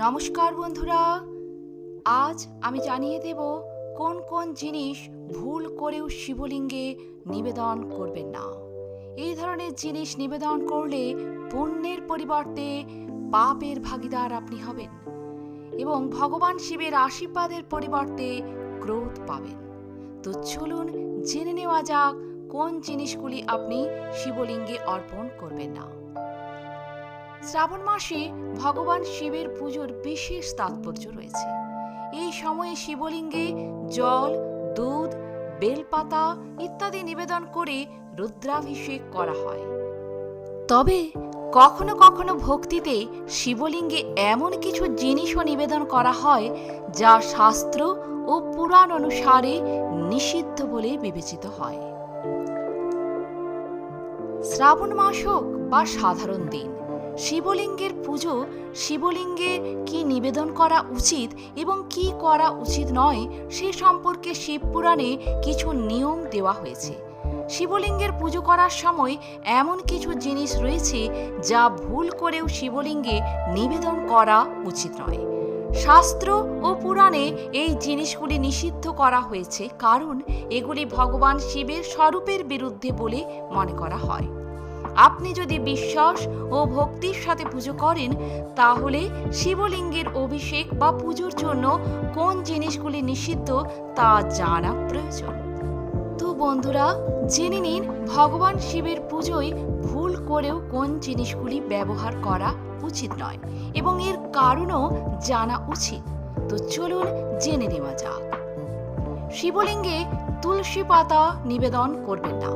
নমস্কার বন্ধুরা। আজ আমি জানিয়ে দেব কোন কোন জিনিস ভুল করেও শিবলিঙ্গে নিবেদন করবেন না। এই ধরনের জিনিস নিবেদন করলে পুণ্যের পরিবর্তে পাপের ভাগিদার আপনি হবেন এবং ভগবান শিবের আশীর্বাদের পরিবর্তে ক্রোধ পাবেন। তো চলুন জেনে নেওয়া যাক কোন জিনিসগুলি আপনি শিবলিঙ্গে অর্পণ করবেন না। শ্রাবণ মাসে ভগবান শিবের পুজোর বিশেষ তাৎপর্য রয়েছে। এই সময়ে শিবলিঙ্গে জল, দুধ, বেলপাতা ইত্যাদি নিবেদন করে রুদ্রাভিষেক করা হয়। তবে কখনো কখনো ভক্তিতে শিবলিঙ্গে এমন কিছু জিনিসও নিবেদন করা হয়, যা শাস্ত্র ও পুরাণ অনুসারে নিষিদ্ধ বলে বিবেচিত হয়। শ্রাবণ মাস হোক বা সাধারণ দিন শিবলিঙ্গের পুজো শিবলিঙ্গে কি নিবেদন করা উচিত এবং কি করা উচিত নয় সে সম্পর্কে শিবপুরাণে কিছু নিয়ম দেওয়া হয়েছে। শিবলিঙ্গের পুজো করার সময় এমন কিছু জিনিস রয়েছে যা ভুল করেও শিবলিঙ্গে নিবেদন করা উচিত নয়। শাস্ত্র ও পুরাণে এই জিনিসগুলি নিষিদ্ধ করা হয়েছে কারণ এগুলি ভগবান শিবের স্বরূপের বিরুদ্ধে বলে মনে করা হয়। আপনি যদি বিশ্বাস ও ভক্তির সাথে পুজো করেন, তাহলে শিবলিঙ্গের অভিষেক বা পুজোর জন্য কোন জিনিসগুলি নিষিদ্ধ তা জানা প্রয়োজন। তো বন্ধুরা, জেনে নিন ভগবান শিবের পুজোয় ভুল করেও কোন জিনিসগুলি ব্যবহার করা উচিত নয় এবং এর কারণও জানা উচিত। তো চলুন জেনে নেওয়া যাক। শিবলিঙ্গে তুলসী পাতা নিবেদন করবেন না।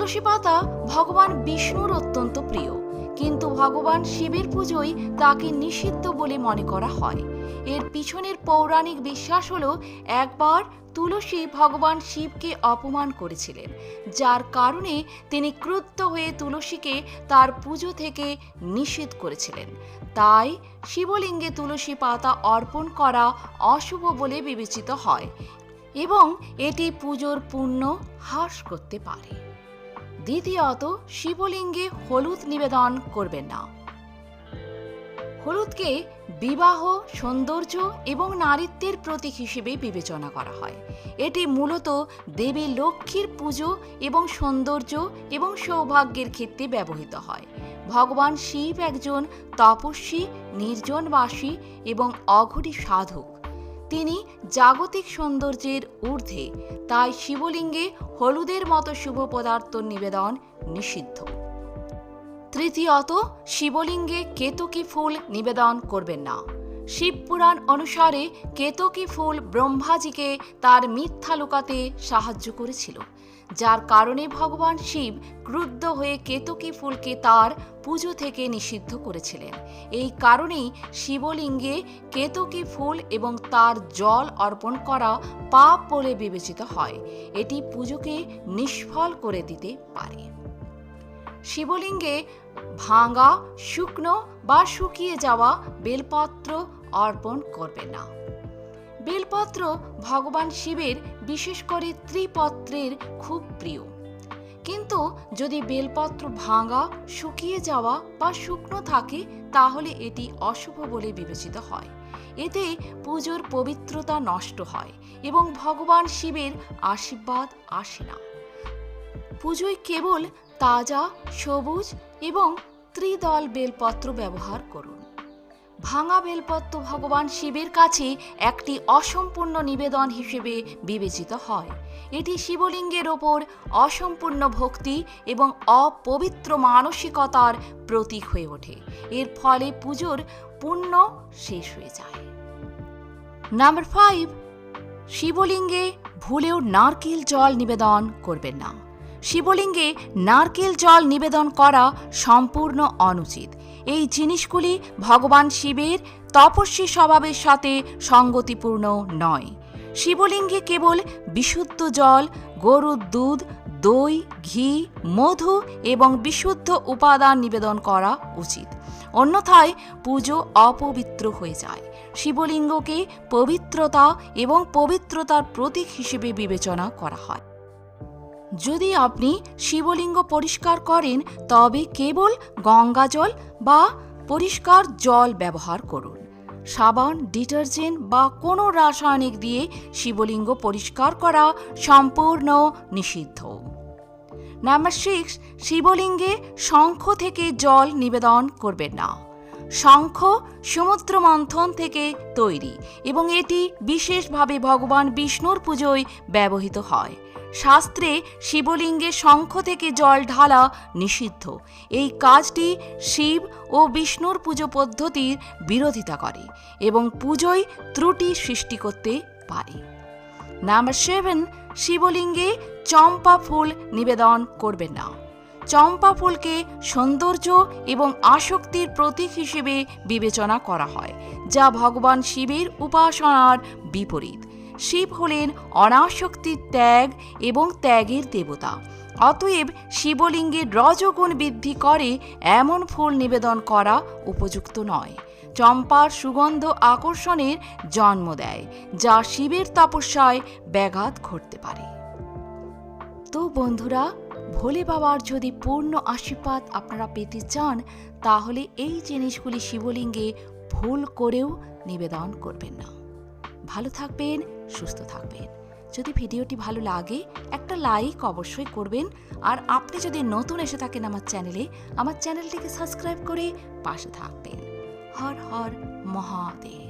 তুলসী পাতা ভগবান বিষ্ণুর অত্যন্ত প্রিয়। কিন্তু ভগবান শিবের পুজোয় তাকে নিষিদ্ধ বলে মনে করা হয়। এর পিছনের পৌরাণিক বিশ্বাস হলো, একবার তুলসী ভগবান শিবকে অপমান করেছিলেন, যার কারণে তিনি ক্রুদ্ধ হয়ে তুলসীকে তার পুজো থেকে নিষেধ করেছিলেন। তাই শিবলিঙ্গে তুলসী পাতা অর্পণ করা অশুভ বলে বিবেচিত হয় এবং এটি পুজোর পুণ্য হ্রাস করতে পারে। দ্বিতীয়ত, শিবলিঙ্গে হলুদ নিবেদন করবেন না। হলুদকে বিবাহ, সৌন্দর্য এবং নারীত্বের প্রতীক হিসেবে বিবেচনা করা হয়। এটি মূলত দেবী লক্ষ্মীর পুজো এবং সৌন্দর্য এবং সৌভাগ্যের ক্ষেত্রে ব্যবহৃত হয়। ভগবান শিব একজন তপস্বী, নির্জনবাসী এবং অঘটি সাধক। তিনি জাগতিক সৌন্দর্যের ঊর্ধ্বে। তাই শিবলিঙ্গে হলুদের মতো শুভ পদার্থ নিবেদন নিষিদ্ধ। তৃতীয়ত, শিবলিঙ্গে কেতকী ফুল নিবেদন করবেন না। শিবপুরাণ অনুসারে কেতকী ফুল ব্রহ্মাজিকে তার মিথ্যা লুকাতে সাহায্য করেছিল, যার কারণে ভগবান শিব ক্রুদ্ধ হয়ে কেতকী ফুলকে তার পুজো থেকে নিষিদ্ধ করেছিলেন। এই কারণেই শিবলিঙ্গে কেতকী ফুল এবং তার জল অর্পণ করা পাপ বলে বিবেচিত হয়। এটি পুজোকে নিষ্ফল করে দিতে পারে। শিবলিঙ্গে ভাঙা, শুকনো বা শুকিয়ে যাওয়া বেলপত্র অর্পণ করবে না। বেলপত্র ভগবান শিবের বিশেষ করে ত্রিপত্রের খুব প্রিয়। কিন্তু যদি বেলপত্র ভাঙা, শুকিয়ে যাওয়া বা শুকনো থাকে, তাহলে এটি অশুভ বলে বিবেচিত হয়। এতে পুজোর পবিত্রতা নষ্ট হয় এবং ভগবান শিবের আশীর্বাদ আসে না। পুজোয় কেবল তাজা, সবুজ এবং ত্রিদল বেলপত্র ব্যবহার করুন। ভাঙা বেলপত্র ভগবান শিবের কাছে একটি অসম্পূর্ণ নিবেদন হিসেবে বিবেচিত হয়। এটি শিবলিঙ্গের ওপর অসম্পূর্ণ ভক্তি এবং অপবিত্র মানসিকতার প্রতীক হয়ে ওঠে। এর ফলে পুজোর পুণ্য শেষ হয়ে যায়। নাম্বার ফাইভ শিবলিঙ্গে ভুলেও নারকেল জল নিবেদন করবেন না। শিবলিঙ্গে নারকেল জল নিবেদন করা সম্পূর্ণ অনুচিত। এই জিনিসগুলি ভগবান শিবের তপস্বী স্বভাবের সাথে সঙ্গতিপূর্ণ নয়। শিবলিঙ্গে কেবল বিশুদ্ধ জল, গরুর দুধ, দই, ঘি, মধু এবং বিশুদ্ধ উপাদান নিবেদন করা উচিত। অন্যথায় পুজো অপবিত্র হয়ে যায়। শিবলিঙ্গকে পবিত্রতা এবং পবিত্রতার প্রতীক হিসেবে বিবেচনা করা হয়। যদি আপনি শিবলিঙ্গ পরিষ্কার করেন, তবে কেবল গঙ্গাজল বা পরিষ্কার জল ব্যবহার করুন। সাবান, ডিটারজেন্ট বা কোনো রাসায়নিক দিয়ে শিবলিঙ্গ পরিষ্কার করা সম্পূর্ণ নিষিদ্ধ। নাম্বার সিক্স, শিবলিঙ্গে শঙ্খ থেকে জল নিবেদন করবেন না। শঙ্খ সমুদ্র মন্থন থেকে তৈরি এবং এটি বিশেষভাবে ভগবান বিষ্ণুর পুজোয় ব্যবহৃত হয়। শাস্ত্রে শিবলিঙ্গে শঙ্খ থেকে জল ঢালা নিষিদ্ধ। এই কাজটি শিব ও বিষ্ণুর পুজো পদ্ধতির বিরোধিতা করে এবং পুজোয় ত্রুটি সৃষ্টি করতে পারে। নাম্বার সেভেন, শিবলিঙ্গে চম্পা ফুল নিবেদন করবেন না। চম্পা ফুলকে সৌন্দর্য এবং আসক্তির প্রতীক হিসেবে বিবেচনা করা হয়, যা ভগবান শিবের উপাসনার বিপরীত। শিব হলেন অনাসক্তির ত্যাগ এবং ত্যাগের দেবতা। অতএব শিবলিঙ্গের রজগুণ বৃদ্ধি করে এমন ফুল নিবেদন করা উপযুক্ত নয়। চম্পার সুগন্ধ আকর্ষণের জন্ম দেয়, যা শিবের তপস্যায় ব্যাঘাত ঘটতে পারে। তো বন্ধুরা, ভোলে বাবার যদি পূর্ণ আশীর্বাদ আপনারা পেতে চান, তাহলে এই জিনিসগুলি শিবলিঙ্গে ভুল করেও নিবেদন করবেন না। ভালো থাকবেন সুস্থ থাকবেন। যদি ভিডিওটি ভালো লাগে, একটা লাইক অবশ্যই করবেন। আর আপনি যদি নতুন এসে থাকেন আমার চ্যানেলে, আমার চ্যানেলটিকে সাবস্ক্রাইব করে পাশে থাকবেন। হর হর মহাদেব।